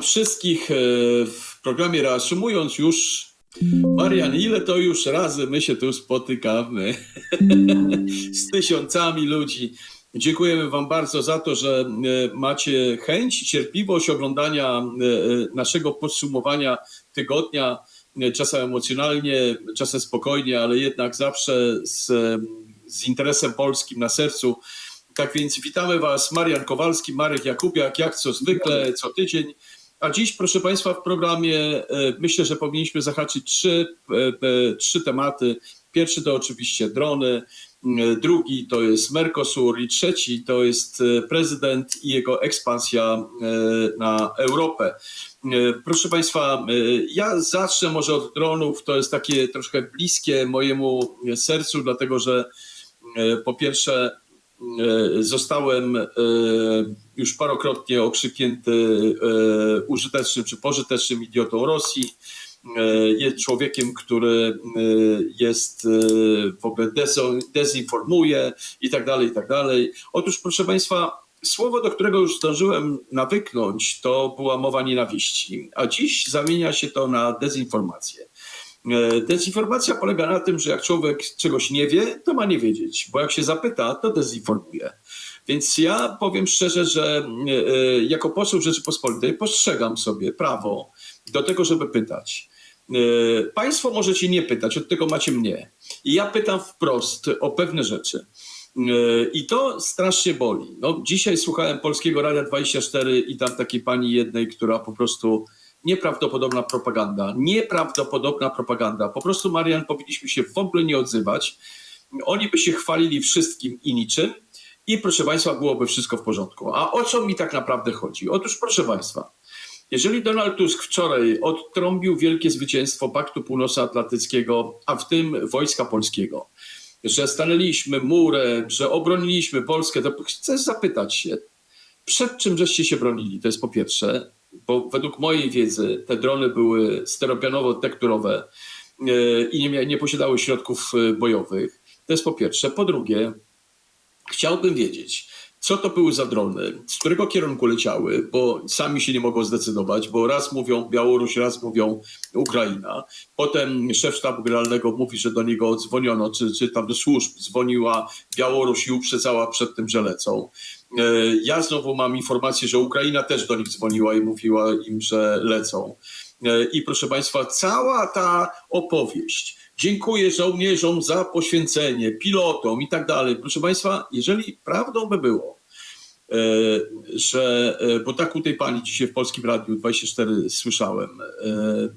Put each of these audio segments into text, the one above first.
wszystkich e, w programie reasumując już. Marian, ile to już razy my się tu spotykamy z tysiącami ludzi. Dziękujemy Wam bardzo za to, że e, macie chęć, cierpliwość oglądania e, naszego podsumowania tygodnia. Czasem emocjonalnie, czasem spokojnie, ale jednak zawsze z, z interesem polskim na sercu. Tak więc witamy Was, Marian Kowalski, Marek Jakubiak, jak co zwykle, co tydzień. A dziś, proszę Państwa, w programie e, myślę, że powinniśmy zahaczyć trzy, e, e, trzy tematy. Pierwszy to oczywiście drony, drugi to jest Mercosur i trzeci to jest prezydent i jego ekspansja na Europę. Proszę Państwa, ja zacznę może od dronów. To jest takie troszkę bliskie mojemu sercu, dlatego że po pierwsze zostałem już parokrotnie okrzyknięty e, użytecznym czy pożytecznym idiotą Rosji. Jest człowiekiem, który jest w ogóle dezinformuje i tak dalej, i tak dalej. Otóż, proszę Państwa, słowo, do którego już zdążyłem nawyknąć, to była mowa nienawiści, a dziś zamienia się to na dezinformację. E, dezinformacja polega na tym, że jak człowiek czegoś nie wie, to ma nie wiedzieć, bo jak się zapyta, to dezinformuje. Więc ja powiem szczerze, że e, e, jako poseł Rzeczypospolitej postrzegam sobie prawo do tego, żeby pytać. Państwo możecie nie pytać, od tego macie mnie. I ja pytam wprost o pewne rzeczy. I to strasznie boli. No, dzisiaj słuchałem Polskiego Radia 24 i tam takiej pani jednej, która po prostu nieprawdopodobna propaganda. Nieprawdopodobna propaganda. Po prostu, Marian, powinniśmy się w ogóle nie odzywać. Oni by się chwalili wszystkim i niczym i proszę Państwa, byłoby wszystko w porządku. A o co mi tak naprawdę chodzi? Otóż, proszę Państwa, jeżeli Donald Tusk wczoraj odtrąbił wielkie zwycięstwo Paktu Północnoatlantyckiego, a w tym Wojska Polskiego, że stanęliśmy murem, że obroniliśmy Polskę, to chcę zapytać się, przed czym żeście się bronili? To jest po pierwsze bo według mojej wiedzy te drony były steropianowo-tekturowe e, i nie, nie posiadały środków e, bojowych. To jest po pierwsze. Po drugie, chciałbym wiedzieć, co to były za drony, z którego kierunku leciały, bo sami się nie mogą zdecydować, bo raz mówią Białoruś, raz mówią Ukraina. Potem szef sztabu generalnego mówi, że do niego dzwoniono, czy, czy tam do służb dzwoniła Białoruś i uprzedzała przed tym, że lecą. E, ja znowu mam informację, że Ukraina też do nich dzwoniła i mówiła im, że lecą. E, I proszę Państwa, cała ta opowieść, dziękuję żołnierzom za poświęcenie, pilotom i tak dalej. Proszę Państwa, jeżeli prawdą by było, e, że, bo tak u tej pani dzisiaj w Polskim Radiu 24 słyszałem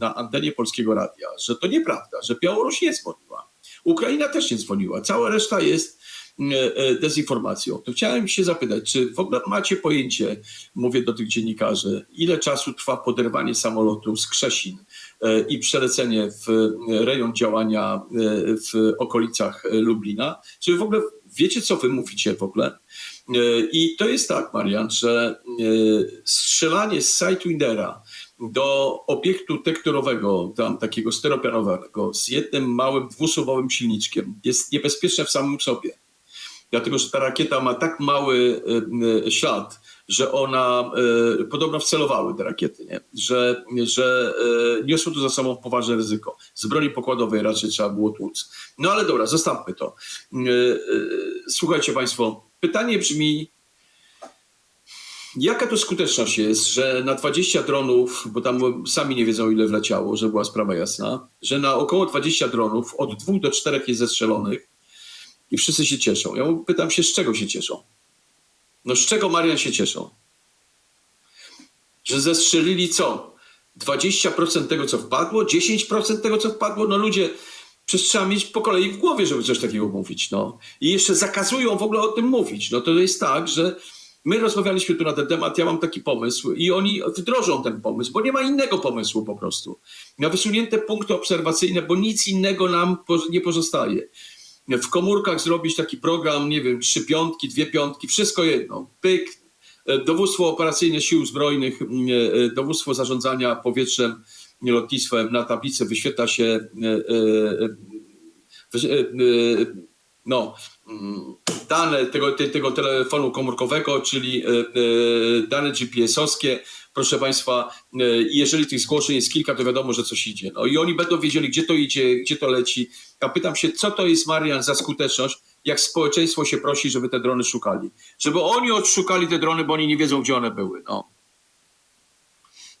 na antenie Polskiego Radia, że to nieprawda, że Białoruś nie dzwoniła. Ukraina też nie dzwoniła. Cała reszta jest E, e, dezinformacją. To chciałem się zapytać, czy w ogóle macie pojęcie, mówię do tych dziennikarzy, ile czasu trwa poderwanie samolotu z Krzesin e, i przelecenie w rejon działania w okolicach Lublina? Czy w ogóle wiecie, co wy mówicie w ogóle? I to jest tak, Marian, że strzelanie z Sightwindera do obiektu tekturowego, tam takiego steropianowego, z jednym małym dwusuwowym silniczkiem jest niebezpieczne w samym sobie dlatego że ta rakieta ma tak mały e, e, ślad, że ona, e, podobno wcelowały te rakiety, nie? Że, że niosło to za sobą poważne ryzyko. Z broni pokładowej raczej trzeba było tłuc. No ale dobra, zostawmy to. Słuchajcie Państwo, pytanie brzmi, Jaka to skuteczność jest, że na 20 dronów, bo tam sami nie wiedzą ile wleciało, że była sprawa jasna, że na około 20 dronów od dwóch do czterech jest zestrzelonych, i wszyscy się cieszą. Ja pytam się, z czego się cieszą? No z czego Marian się cieszą? Że zestrzelili co? 20% tego, co wpadło? 10% tego, co wpadło? No ludzie, przecież trzeba mieć po kolei w głowie, żeby coś takiego mówić. No. I jeszcze zakazują w ogóle o tym mówić. No to jest tak, że my rozmawialiśmy tu na ten temat, ja mam taki pomysł i oni wdrożą ten pomysł, bo nie ma innego pomysłu po prostu. Na wysunięte punkty obserwacyjne, bo nic innego nam nie pozostaje w komórkach zrobić taki program, nie wiem, trzy piątki, dwie piątki, wszystko jedno. Pyk, e, dowództwo operacyjne sił zbrojnych, e, e, dowództwo zarządzania powietrzem, lotnictwem na tablicy wyświetla się no, mm, dane tego, te, tego telefonu komórkowego, czyli e, e, dane GPS-owskie, proszę Państwa, e, jeżeli tych zgłoszeń jest kilka, to wiadomo, że coś idzie. No i oni będą wiedzieli, gdzie to idzie, gdzie to leci. Ja pytam się, co to jest, Marian, za skuteczność, jak społeczeństwo się prosi, żeby te drony szukali. Żeby oni odszukali te drony, bo oni nie wiedzą, gdzie one były. No.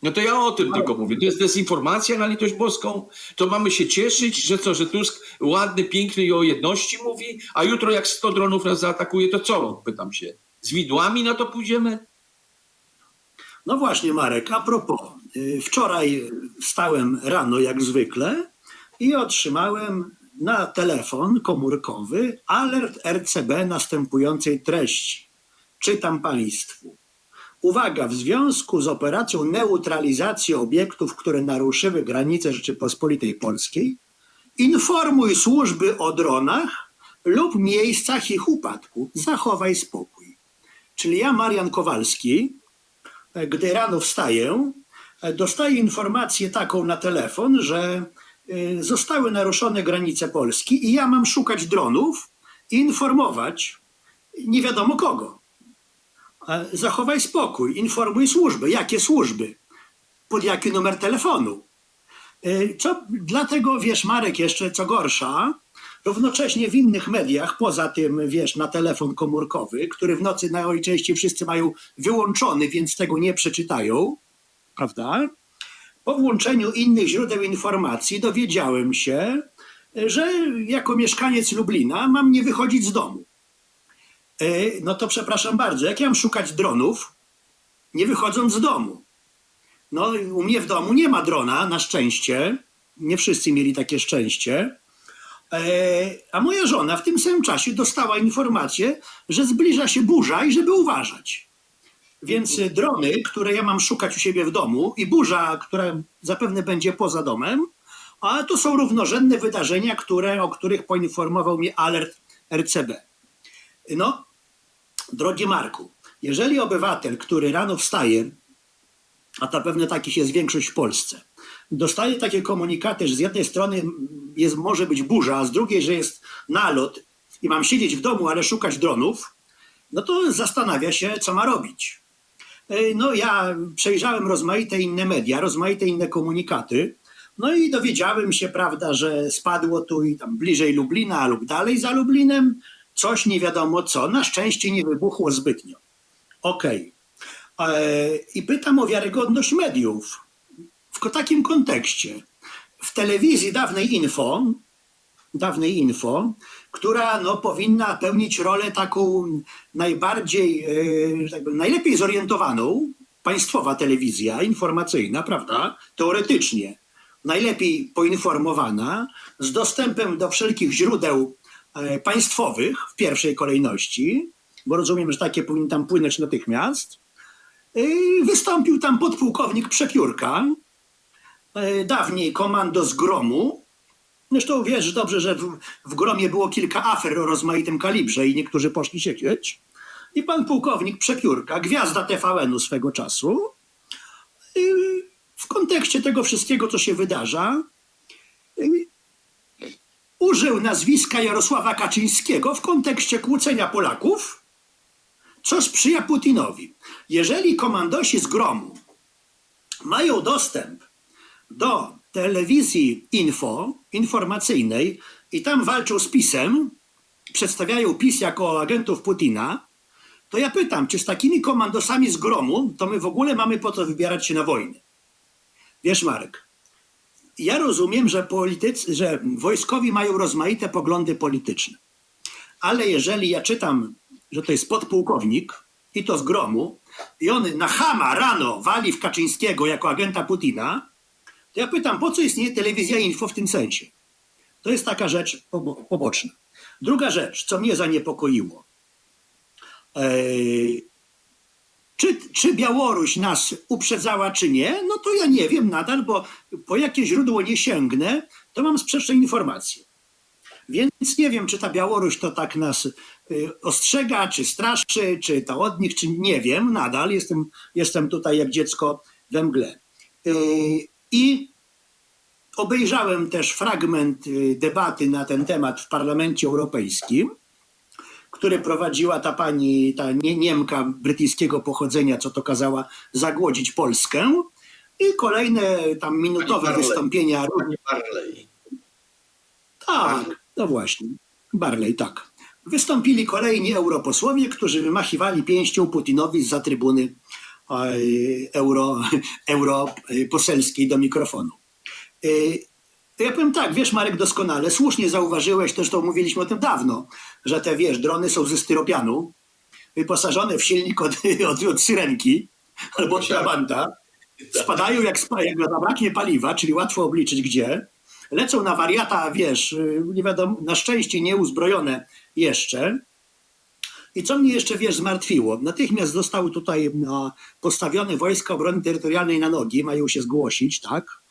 No to ja o tym tylko mówię. To jest dezinformacja na litość boską. To mamy się cieszyć, że co, że Tusk ładny, piękny i o jedności mówi, a jutro jak 100 dronów nas zaatakuje, to co? Pytam się. Z widłami na to pójdziemy? No właśnie, Marek, a propos. y, Wczoraj wstałem rano jak zwykle i otrzymałem na telefon komórkowy alert RCB następującej treści. Czytam Państwu. Uwaga, w związku z operacją neutralizacji obiektów, które naruszyły granice Rzeczypospolitej Polskiej, informuj służby o dronach lub miejscach ich upadku. Zachowaj spokój. Czyli ja, Marian Kowalski, gdy rano wstaję, dostaję informację taką na telefon, że y, zostały naruszone granice Polski i ja mam szukać dronów i informować nie wiadomo kogo. E, Zachowaj spokój, informuj służby. Jakie służby? Pod jaki numer telefonu? Y, Co, dlatego, wiesz, Marek, jeszcze co gorsza, równocześnie w innych mediach, poza tym, wiesz, na telefon komórkowy, który w nocy najczęściej wszyscy mają wyłączony, więc tego nie przeczytają, prawda? Po włączeniu innych źródeł informacji dowiedziałem się, że jako mieszkaniec Lublina mam nie wychodzić z domu. Y, No to przepraszam bardzo, jak ja mam szukać dronów, nie wychodząc z domu? No, u mnie w domu nie ma drona, na szczęście. Nie wszyscy mieli takie szczęście. E, A moja żona w tym samym czasie dostała informację, że zbliża się burza i żeby uważać. Więc e, drony, które ja mam szukać u siebie w domu i burza, która zapewne będzie poza domem, a to są równorzędne wydarzenia, które, o których poinformował mnie alert RCB. No, drogi Marku, jeżeli obywatel, który rano wstaje, a to pewnie takich jest większość w Polsce, dostaje takie komunikaty, że z jednej strony jest, może być burza, a z drugiej, że jest nalot i mam siedzieć w domu, ale szukać dronów, no to zastanawia się, co ma robić. E, No ja przejrzałem rozmaite inne media, rozmaite inne komunikaty, no i dowiedziałem się, prawda, że spadło tu i tam bliżej Lublina lub dalej za Lublinem coś nie wiadomo co. Na szczęście nie wybuchło zbytnio. Okej. E, I pytam o wiarygodność mediów w takim kontekście. W telewizji dawnej info, dawnej info, która no, powinna pełnić rolę taką najbardziej, e, najlepiej zorientowaną, państwowa telewizja informacyjna, prawda? Teoretycznie najlepiej poinformowana, z dostępem do wszelkich źródeł państwowych w pierwszej kolejności, bo rozumiem, że takie powinny tam płynąć natychmiast. Yy, Wystąpił tam podpułkownik Przepiórka, yy, dawniej komando z Gromu. Zresztą wiesz dobrze, że w, w Gromie było kilka afer o rozmaitym kalibrze i niektórzy poszli siedzieć. I pan pułkownik Przepiórka, gwiazda TVN-u swego czasu, w kontekście tego wszystkiego, co się wydarza, użył nazwiska Jarosława Kaczyńskiego w kontekście kłócenia Polaków, co sprzyja Putinowi. Jeżeli komandosi z gromu mają dostęp do telewizji info, informacyjnej i tam walczą z PiSem, przedstawiają PiS jako agentów Putina, to ja pytam, czy z takimi komandosami z gromu, to my w ogóle mamy po co wybierać się na wojnę? Wiesz, Marek, ja rozumiem, że, politycy, że wojskowi mają rozmaite poglądy polityczne. Ale jeżeli ja czytam, że to jest podpułkownik i to z gromu, i on na chama rano wali w Kaczyńskiego jako agenta Putina, to ja pytam, po co istnieje telewizja info w tym sensie? To jest taka rzecz pobo- poboczna. Druga rzecz, co mnie zaniepokoiło. Ej, czy, czy Białoruś nas uprzedzała, czy nie? No to ja nie wiem nadal, bo po jakie źródło nie sięgnę, to mam sprzeczne informacje. Więc nie wiem, czy ta Białoruś to tak nas y, ostrzega, czy straszy, czy to od nich, czy nie wiem nadal. Jestem, jestem tutaj jak dziecko we mgle. Y, I obejrzałem też fragment y, debaty na ten temat w Parlamencie Europejskim. Który prowadziła ta pani, ta nie, Niemka brytyjskiego pochodzenia, co to kazała zagłodzić Polskę. I kolejne tam minutowe Barley. wystąpienia. Pani Barley. Tak, no właśnie. Barley, tak. Wystąpili kolejni europosłowie, którzy wymachiwali pięścią Putinowi za trybuny euro, euro e, poselskiej do mikrofonu. To ja powiem tak, wiesz Marek doskonale, słusznie zauważyłeś, też to mówiliśmy o tym dawno, że te, wiesz, drony są ze styropianu, wyposażone w silnik od, od, od syrenki albo od trabanta, spadają jak, jak zabraknie paliwa, czyli łatwo obliczyć gdzie, lecą na wariata, wiesz, y, nie wiadomo, na szczęście nieuzbrojone jeszcze. I co mnie jeszcze, wiesz, zmartwiło? Natychmiast zostały tutaj postawione wojska obrony terytorialnej na nogi, mają się zgłosić, tak?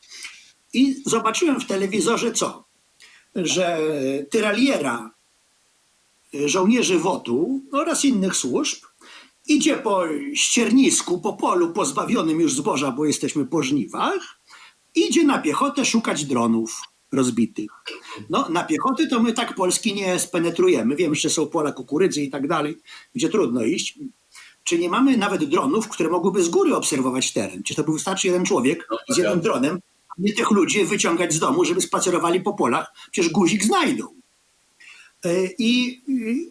I zobaczyłem w telewizorze co? Że tyraliera y, żołnierzy WOT-u oraz innych służb idzie po ściernisku, po polu pozbawionym już zboża, bo jesteśmy po żniwach, idzie na piechotę szukać dronów rozbitych. No, na piechotę to my tak Polski nie spenetrujemy. Wiem, że są pola kukurydzy i tak dalej, gdzie trudno iść. Czy nie mamy nawet dronów, które mogłyby z góry obserwować teren? Czy to by wystarczy jeden człowiek z jednym dronem, a nie tych ludzi wyciągać z domu, żeby spacerowali po polach? Przecież guzik znajdą. E, I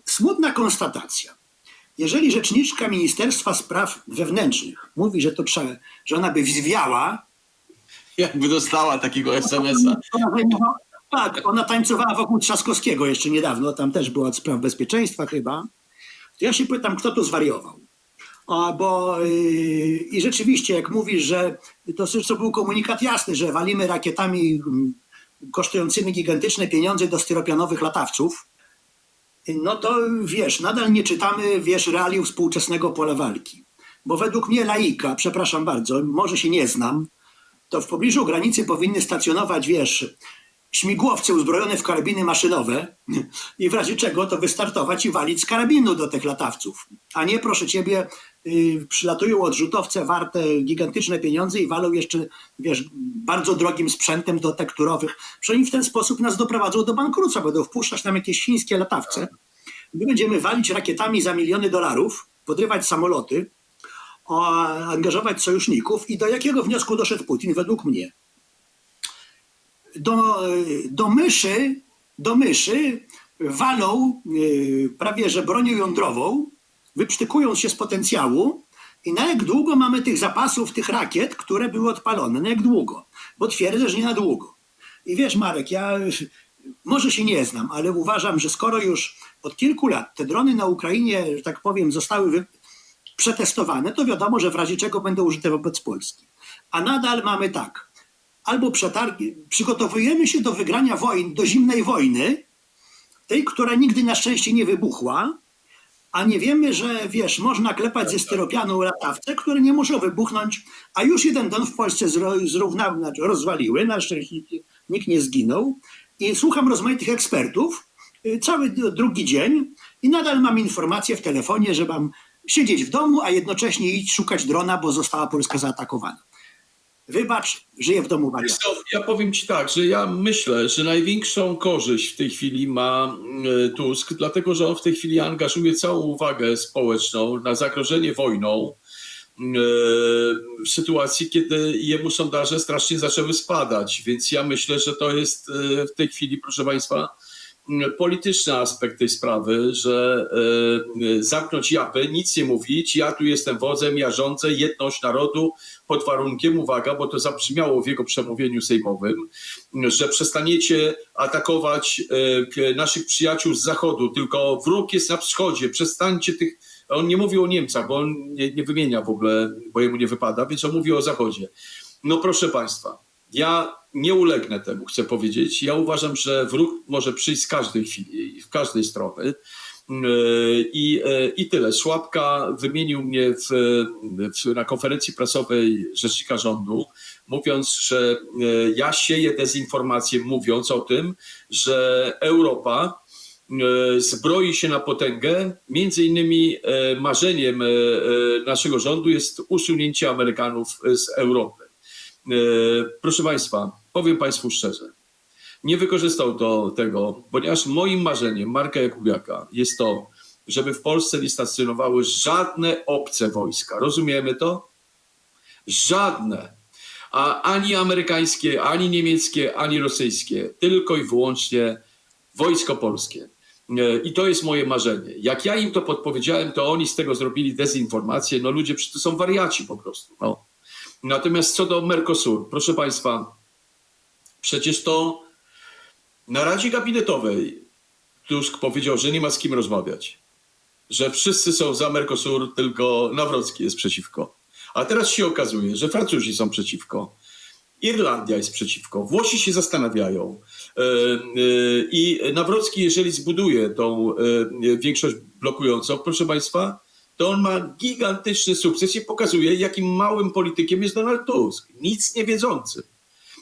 smutna konstatacja. Jeżeli rzeczniczka Ministerstwa Spraw Wewnętrznych mówi, że to trzeba, że ona by zwiała, Jakby dostała takiego SMS-a. tak, ona tańcowała wokół Trzaskowskiego jeszcze niedawno, tam też była od spraw bezpieczeństwa chyba. To ja się pytam, kto tu zwariował. A, bo yy, i rzeczywiście, jak mówisz, że to zresztą był komunikat jasny, że walimy rakietami mm, kosztującymi gigantyczne pieniądze do styropianowych latawców, no to wiesz, nadal nie czytamy, wiesz, realiów współczesnego pola walki. Bo według mnie laika, przepraszam bardzo, może się nie znam, to w pobliżu granicy powinny stacjonować, wiesz, śmigłowce uzbrojone w karabiny maszynowe i w razie czego to wystartować i walić z karabinu do tych latawców. A nie, proszę ciebie, yy, przylatują odrzutowce warte gigantyczne pieniądze i walą jeszcze, wiesz, bardzo drogim sprzętem detekturowych. Że oni w ten sposób nas doprowadzą do bankructwa, będą wpuszczać nam jakieś chińskie latawce. My będziemy walić rakietami za miliony dolarów, podrywać samoloty, angażować sojuszników i do jakiego wniosku doszedł Putin według mnie? Do, do myszy, do myszy walą yy, prawie że bronią jądrową, wyprztykując się z potencjału i na jak długo mamy tych zapasów, tych rakiet, które były odpalone? Na jak długo? Bo twierdzę, że nie na długo. I wiesz Marek, ja może się nie znam, ale uważam, że skoro już od kilku lat te drony na Ukrainie, że tak powiem, zostały wy, przetestowane, to wiadomo, że w razie czego będą użyte wobec Polski. A nadal mamy tak, albo przetargi, przygotowujemy się do wygrania wojny, do zimnej wojny, tej, która nigdy na szczęście nie wybuchła, a nie wiemy, że wiesz, można klepać ze styropianu latawce, które nie muszą wybuchnąć, a już jeden don w Polsce zrównał, znaczy rozwaliły, na szczęście nikt, nie zginął. I słucham rozmaitych ekspertów y, cały drugi dzień i nadal mam informację w telefonie, że mam siedzieć w domu, a jednocześnie iść szukać drona, bo została Polska zaatakowana. Wybacz, żyję w domu wariat. Wiesz co, Ja powiem ci tak, że ja myślę, że największą korzyść w tej chwili ma e, Tusk, dlatego że on w tej chwili angażuje całą uwagę społeczną na zagrożenie wojną e, w sytuacji, kiedy jemu sondaże strasznie zaczęły spadać. Więc ja myślę, że to jest e, w tej chwili, proszę Państwa, polityczny aspekt tej sprawy, że e, zamknąć japę, nic nie mówić, ja tu jestem wodzem, ja rządzę, jedność narodu, pod warunkiem, uwaga, bo to zabrzmiało w jego przemówieniu sejmowym, że przestaniecie atakować e, naszych przyjaciół z zachodu, tylko wróg jest na wschodzie, przestańcie tych. On nie mówi o Niemcach, bo on nie, nie wymienia w ogóle, bo jemu nie wypada, więc on mówi o zachodzie. No proszę Państwa, ja nie ulegnę temu, chcę powiedzieć. Ja uważam, że wróg może przyjść z każdej chwili, w każdej strony. I, I tyle. Szłapka wymienił mnie w, w, na konferencji prasowej rzecznika rządu, mówiąc, że ja sieję dezinformację, mówiąc o tym, że Europa zbroi się na potęgę. Między innymi marzeniem naszego rządu jest usunięcie Amerykanów z Europy. Proszę Państwa, powiem Państwu szczerze, nie wykorzystał do tego, ponieważ moim marzeniem Marka Jakubiaka jest to, żeby w Polsce nie stacjonowały żadne obce wojska. Rozumiemy to? Żadne. A ani amerykańskie, ani niemieckie, ani rosyjskie. Tylko i wyłącznie wojsko polskie. E, I to jest moje marzenie. Jak ja im to podpowiedziałem, to oni z tego zrobili dezinformację. No ludzie to są wariaci po prostu. No. Natomiast co do Mercosur, proszę Państwa, przecież to na Radzie Gabinetowej Tusk powiedział, że nie ma z kim rozmawiać. Że wszyscy są za Mercosur, tylko Nawrocki jest przeciwko. A teraz się okazuje, że Francuzi są przeciwko. Irlandia jest przeciwko. Włosi się zastanawiają. E, e, I Nawrocki, jeżeli zbuduje tą e, większość blokującą, proszę Państwa, to on ma gigantyczny sukces i pokazuje, jakim małym politykiem jest Donald Tusk. Nic nie wiedzącym,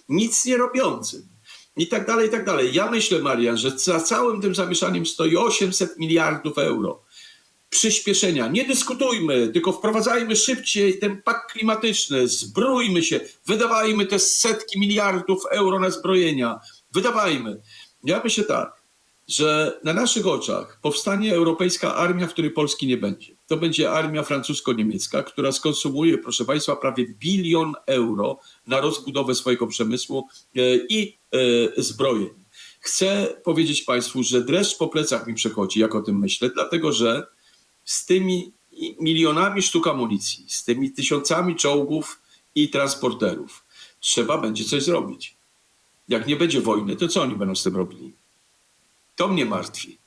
nic nie robiącym. I tak dalej, i tak dalej. Ja myślę, Marian, że za całym tym zamieszaniem stoi 800 miliardów euro przyspieszenia. Nie dyskutujmy, tylko wprowadzajmy szybciej ten pakt klimatyczny, zbrójmy się, wydawajmy te setki miliardów euro na zbrojenia. Wydawajmy. Ja myślę tak, że na naszych oczach powstanie europejska armia, w której Polski nie będzie. To będzie armia francusko-niemiecka, która skonsumuje, proszę Państwa, prawie bilion euro na rozbudowę swojego przemysłu e, i e, zbrojeń. Chcę powiedzieć Państwu, że dreszcz po plecach mi przechodzi, jak o tym myślę, dlatego że z tymi milionami sztuk amunicji, z tymi tysiącami czołgów i transporterów trzeba będzie coś zrobić. Jak nie będzie wojny, to co oni będą z tym robili? To mnie martwi.